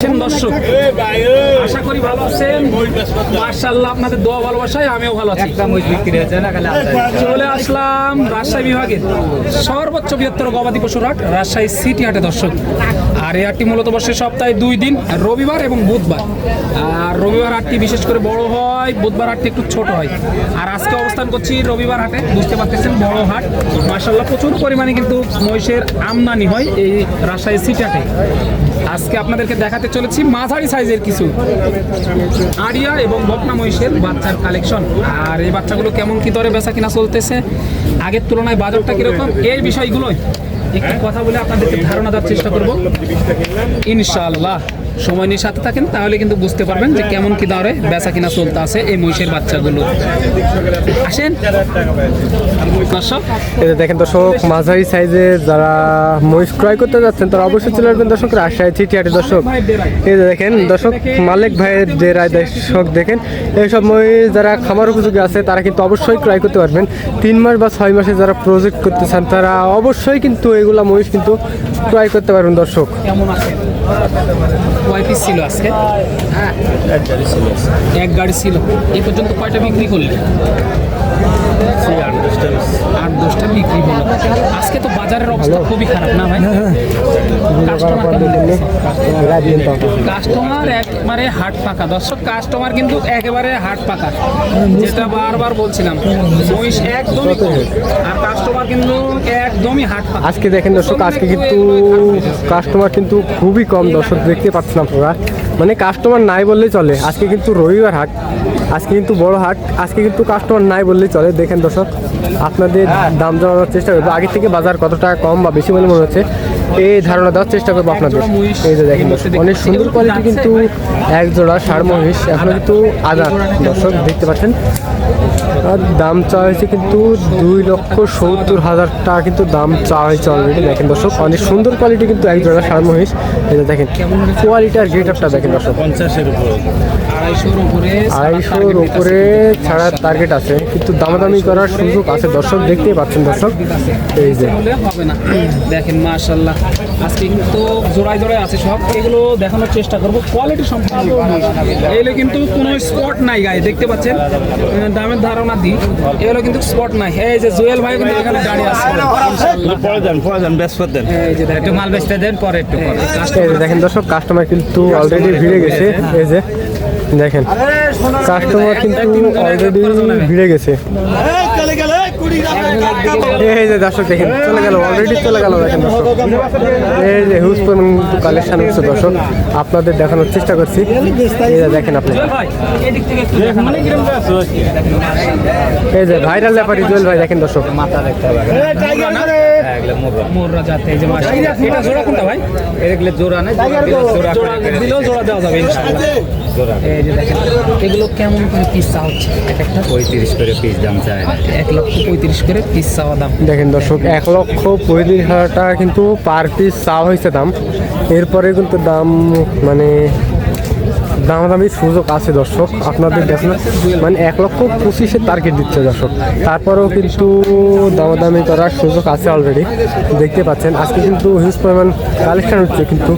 আছেন দর্শক? আশা করি ভালো আছেন। মার্শাল্লাহ আপনাদের দোয়া ভালোবাসায় আমিও ভালো আছি। চলে আসলাম রাজশাহী বিভাগের সর্বোচ্চ বৃহত্তর গবাদি পশুর হাট রাজশাহী সিটি হাটে দর্শক। আর এই হাটটি মূলত বসে সপ্তাহে দুই দিন রবিবার এবং বুধবার। আর রবিবার হাটটি বিশেষ করে বড় হয় বুধবার হাটটি একটু ছোট হয়। আর আজকে অবস্থান করছি রবিবার হাটে বুঝতে পারতেছেন বড় হাট। মার্শাল্লাহ প্রচুর পরিমাণে কিন্তু মহিষের আমদানি হয় এই রাজশাহী সিটি হাটে। আজকে আপনাদেরকে দেখাতে চলেছি মাঝারি সাইজের কিছু আরিয়া এবং বকনা মহিষের বাচ্চার কালেকশন। আর এই বাচ্চাগুলো কেমন কি দরে বেচা কিনা চলতেছে, আগের তুলনায় বাজারটা কীরকম, এই বিষয়গুলোই একটু কথা বলে আপনাদেরকে ধারণা দেওয়ার চেষ্টা করব। ইনশাআল্লাহ। সময় নিয়ে সাথে থাকেন তাহলে কিন্তু বুঝতে পারবেন যে কেমন কি দরে বেচা কিনা চলতে আছে এই মহিষের বাচ্চাগুলো। আসেন। দেখেন দর্শক মাঝারি সাইজে যারা মহিষ ক্রয় করতে যাচ্ছেন তারা অবশ্যই চলে আসবেন দর্শক রাজশাহী চিটিহাটি দর্শক। এই যে দেখেন দর্শক মালিক ভাইয়ের যে রায় দর্শক দেখেন এইসব মহিষ যারা খামার উপযোগী আছে তারা কিন্তু অবশ্যই ক্রয় করতে পারবেন। তিন মাস বা ছয় মাসে যারা প্রজেক্ট করতে চান তারা অবশ্যই কিন্তু এগুলা মহিষ কিন্তু ক্রয় করতে পারবেন দর্শক। কেমন আছেন? কয় পিস ছিল আজকে? হ্যাঁ এক গাড়ি ছিল। এই পর্যন্ত কয়টা বিক্রি করলে আট দশটা বিক্রি হলো। আজকে তো বাজারের অবস্থা খুবই খারাপ না ভাই? কাস্টমার কেমন দেখতেছে? কাস্টমার একবারে হাট পাকা। দর্শক কাস্টমার কিন্তু একেবারে হাট পাকা। যেটা বারবার বলছিলাম। মহিষ একদমই আর কাস্টমার কিন্তু একদমই হাট পাকা। আজকে দেখেন দর্শক আজকে কিন্তু কাস্টমার কিন্তু খুবই কম। দর্শক দেখতে পাচ্ছেন আপনারা। মানে কাস্টমার নাই বললেই চলে। আজকে কিন্তু রবিবার হাট, আজকে কিন্তু বড় হাট, আজকে কিন্তু কাস্টমার নাই বললেই চলে। দেখেন দর্শক, আপনাদের দাম জানানোর চেষ্টা করব। আগে থেকে বাজার কত টাকা কম বা বেশি বলে মনে হচ্ছে, এই ধারণা দেওয়ার চেষ্টা করব আপনাদের। এই যে দেখেন অনেক সুন্দর কোয়ালিটি কিন্তু এক জোড়া সার মহিষ। এখন কিন্তু আদা দর্শক, দেখতে পাচ্ছেন। আর দাম চাওয়া হয়েছে কিন্তু দুই লক্ষ সত্তর হাজার টাকা কিন্তু দাম চাওয়া হয়েছে অলরেডি দেখেন দর্শক অনেক সুন্দর কোয়ালিটি কিন্তু এক জোড়া সার মহিষ। এটা দেখেন কোয়ালিটি আর গেট আপটা দেখেন দর্শক। আড়াইশোর উপরে ছাড়ার টার্গেট আছে। কিন্তু দামাদামি করার সুযোগ আছে। দর্শক দেখতেই পাচ্ছেন দর্শক। এই যে। হলে হবে না। দেখেন মাশাল্লাহ আজকে কিন্তু জোড়ায় জোড়ায় আছে সব। এগুলো দেখানোর চেষ্টা করব। কোয়ালিটি সম্পূর্ণ এগুলো কিন্তু কোনো স্পট নাই গায়ে। দেখতে পাচ্ছেন? দামের ধারণা দিই এগুলো কিন্তু স্পট নাই। এই যে জুয়েল ভাই কিন্তু এখানে দাঁড়িয়ে আছে। পরে দেন পরে দেন ব্যস্ত দেন। এই যে একটু মাল বেচতে দেন পরে একটু দেখেন দর্শক কাস্টমার কিন্তু অলরেডি ভিড়ে গেছে। এই যে দেখেন কাস্টমার কিন্তু অলরেডি ভিড়ে গেছে। এই যে দর্শক দেখেন চলে গেল অলরেডি চলে গেল দেখেন দর্শক। এই যে হিউজ পরিমাণ কালেকশন হচ্ছে দর্শক। আপনাদের দেখানোর চেষ্টা করছি। এই যে দেখেন আপনি। এই যে ভাইরাল ব্যাপারী জুয়েল ভাই দেখেন দর্শক। মাথা দেখতে হবে মোররা। যাতে এই যে এটা জোড়া কোনটা ভাই? এগুলো জোড়া নেই জোড়া জোড়া দিলেও জোড়া দেওয়া যাবে ইনশাআল্লাহ। এই যে দেখেন এগুলো কেমন করে পিস চা হচ্ছে? এক একটা? পঁয়ত্রিশ করে পিস দাম চায়। এক লক্ষ পঁয়ত্রিশ করে পিস চাওয়া দাম। দেখেন দর্শক এক লক্ষ পঁয়ত্রিশ হাজার টাকা কিন্তু পার পিস চাওয়া হয়েছে দাম। এরপরে কিন্তু দাম মানে দামাদামির সুযোগ আছে দর্শক আপনাদের দেখুন মানে এক লক্ষ পঁচিশের টার্গেট দিচ্ছে দর্শক। তারপরেও কিন্তু দামাদামি করার সুযোগ আছে অলরেডি দেখতে পাচ্ছেন। আজকে কিন্তু হিউজ পরিমাণ কালেকশন হচ্ছে কিন্তু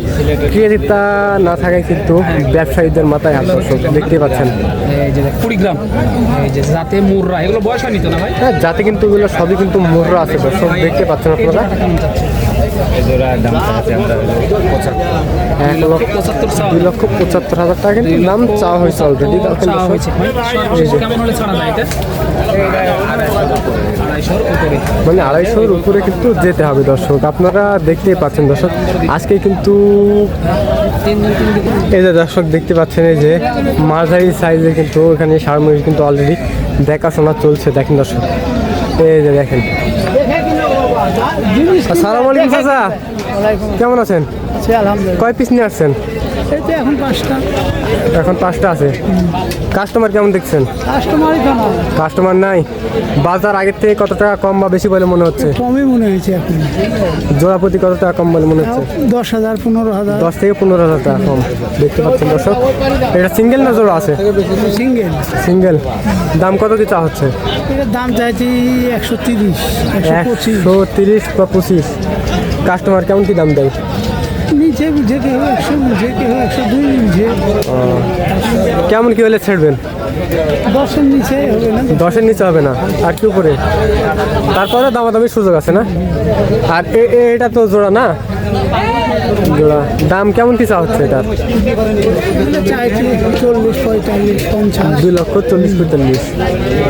ক্রিয়েটিভটা না থাকায় কিন্তু ব্যবসায়ীদের মাথায় হাত দর্শক দেখতে পাচ্ছেন। যাতে মুররা এগুলো বয়স হয়নি তো না ভাই? হ্যাঁ যাতে কিন্তু এগুলো সবই কিন্তু মোহর আছে দর্শক দেখতে পাচ্ছেন আপনারা। দাম চাচ্ছে আমরা পঁচাত্তর। দুই লক্ষ পঁচাত্তর হাজার টাকা কিন্তু দাম চাওয়া হয়েছে অলরেডি চাওয়া হয়েছে। কেমন হলে ছাড়া যায় এটা আড়াইশোর উপরে মানে আড়াইশোর উপরে। কিন্তু যেতে হবে দর্শক আপনারা দেখতেই পাচ্ছেন দর্শক আজকে কিন্তু এই যে দর্শক দেখতে পাচ্ছেন এই যে মাঝারি সাইজে কিন্তু এখানে সারমুড়ি কিন্তু অলরেডি দেখাশোনা চলছে দেখেন দর্শক। এই যে দেখেন। সালাম আলাইকুম চাচা। কেমন আছেন? কয় পিস নিয়ে আসছেন? এই তো এখন পাঁচটা। এখন পাঁচটা আছে। কাস্টমার কেমন দেখছেন? কাস্টমারই তো কাস্টমার নাই? বাজার আগের থেকে কত টাকা কম বা বেশি বলে মনে হচ্ছে? কমই মনে হয়েছে এখন। জোড়া প্রতি কত টাকা কম বলে মনে হচ্ছে? দশ হাজার পনেরো হাজার। দশ থেকে পনেরো হাজার টাকা কম। দেখতে পাচ্ছেন দর্শক এটা সিঙ্গেল না জোড়া আছে? সিঙ্গেল সিঙ্গেল দাম কত কি চা হচ্ছে? এটার দাম চাইছি একশো তিরিশ একশো তিরিশ বা পঁচিশ। কাস্টমার কেমন কি দাম দেয়? কেউ একশো যে কেউ একশো দুই বুঝে কেমন কি হলে ছেড়বেন? দশের নিচে হবে না। দশের নিচে হবে না। আর কি উপরে? তারপরে দামাদামি সুযোগ আছে না? আর এটা তো জোড়া না? জোড়া। দাম কেমন কি চা হচ্ছে এটার? পঞ্চাশ। দুই লক্ষ চল্লিশ পঁয়তাল্লিশ।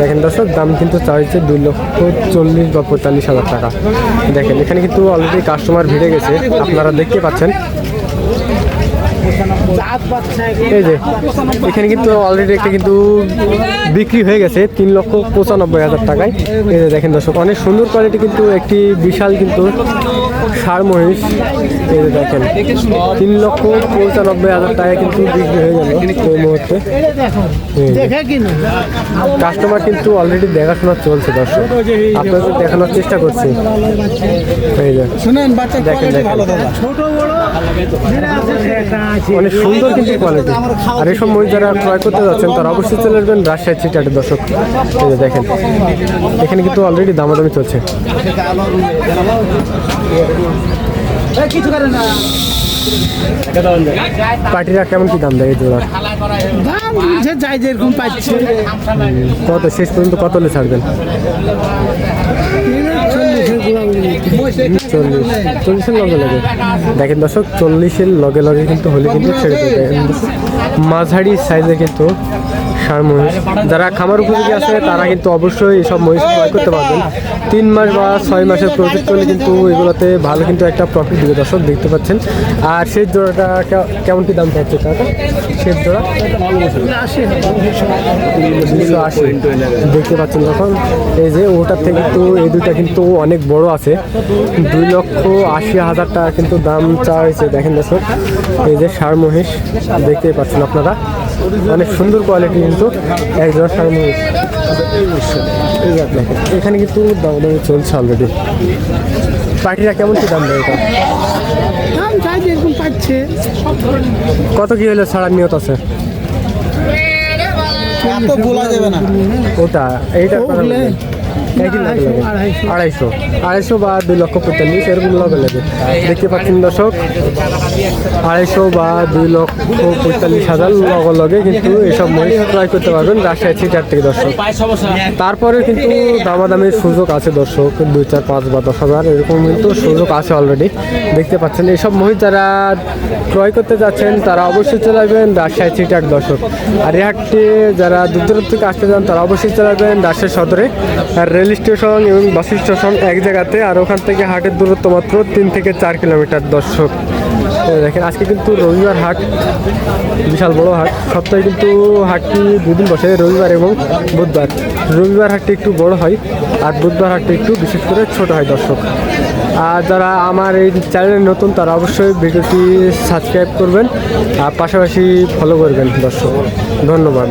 দেখেন দর্শক দাম কিন্তু চাইছে দুই লক্ষ চল্লিশ বা পঁয়তাল্লিশ হাজার টাকা। দেখেন এখানে কিন্তু অলরেডি কাস্টমার ভিড়ে গেছে। আপনারা দেখতে পাচ্ছেন। এই যে এখানে কিন্তু অলরেডি একটা কিন্তু বিক্রি হয়ে গেছে তিন লক্ষ পঁচানব্বই হাজার টাকায়। এই যে দেখেন দর্শক অনেক সুন্দর কোয়ালিটি কিন্তু একটি বিশাল কিন্তু সার মহিষ এই দেখেন তিন লক্ষ পঁচানব্বই হাজার টাকায় কিন্তু বিক্রি হয়ে গেল এই মুহূর্তে। কাস্টমার কিন্তু অলরেডি দেখাশোনা চলছে দর্শক। আপনাদের দেখানোর চেষ্টা করছি। এই দেখেন অনেক সুন্দর কিন্তু কোয়ালিটি আর এসব মহিষ যারা ক্রয় করতে যাচ্ছেন তারা অবশ্যই চলে আসবেন রাজশাহী চিটাটের দর্শক। এই যে দেখেন এখানে কিন্তু অলরেডি দামাদামি চলছে। পার্টিরা কেমন কি দাম দেয় জোড়ার দাম বুঝে যাই যেরকম পাচ্ছে। কত শেষ পর্যন্ত কত হলে ছাড়বেন? চল্লিশ চল্লিশের লগে লগে। দেখেন দর্শক চল্লিশের লগে লগে কিন্তু হলে কিন্তু ছেড়ে দেবে। মাঝারি সাইজে কিন্তু সার মহিষ। যারা খামার উপযোগী আছে, তারা কিন্তু অবশ্যই এইসব মহিষ ক্রয় করতে পারবেন। তিন মাস বা ছয় মাসের প্রজেক্ট করলে কিন্তু এগুলোতে ভালো কিন্তু একটা প্রফিট দিবে দর্শক, দেখতে পাচ্ছেন। আর সেই জোড়াটা কেমন কি দাম পাচ্ছে টাকা শেষ জোড়া? দুশো আশি। দেখতে পাচ্ছেন তখন এই যে ওটার থেকে কিন্তু এই দুইটা কিন্তু অনেক বড় আছে। দুই লক্ষ আশি হাজার টাকা কিন্তু দাম চাওয়া হয়েছে। দেখেন দর্শক, এই যে সার মহিষ, দেখতেই পাচ্ছেন আপনারা। অনেক সুন্দর কোয়ালিটি কিন্তু একজন সার মহিষ এই যে দেখেন এখানে কিন্তু দাম দাম চলছে অলরেডি পাখিরা কেমন কি দাম দেয় এটা? কত কি হলো ছাড়ার নিয়ত আছে? এত বলা যাবে না। ওটা এইটা আড়াইশো। আড়াইশো। বা দুই লক্ষ পঁয়তাল্লিশ এরকম লগে লাগে। দেখতে পাচ্ছেন দর্শক আড়াইশো বা দুই লক্ষ পঁয়তাল্লিশ হাজার লগে লগে কিন্তু এসব মহিষ ক্রয় করতে পারবেন রাজশাহী থিয়েটার থেকে দর্শক। তারপরে কিন্তু দামাদামির সুযোগ আছে দর্শক দুই চার পাঁচ বা দশ হাজার এরকম কিন্তু সুযোগ আছে অলরেডি দেখতে পাচ্ছেন এইসব মহিষ যারা ক্রয় করতে যাচ্ছেন তারা অবশ্যই চলে আসবেন রাজশাহী থিয়েটার দর্শক। আর এই হাটটি যারা দূর দূর থেকে আসতে চান তারা অবশ্যই চালাবেন রাজশাহী সদরে। আর রেল স্টেশন এবং বাস স্টেশন এক জায়গাতে, আর ওখান থেকে হাটের দূরত্ব মাত্র তিন থেকে চার কিলোমিটার, দর্শক। দেখেন, আজকে কিন্তু রবিবার হাট, বিশাল বড় হাট। সপ্তাহে কিন্তু হাটটি দুদিন বসে, রবিবার এবং বুধবার। রবিবার হাটটি একটু বড় হয়, আর বুধবার হাটটি একটু বিশেষ করে ছোট হয়, দর্শক। আর যারা আমার এই চ্যানেলে নতুন, তারা অবশ্যই ভিডিওটি সাবস্ক্রাইব করবেন, আর পাশাপাশি ফলো করবেন, দর্শক। ধন্যবাদ।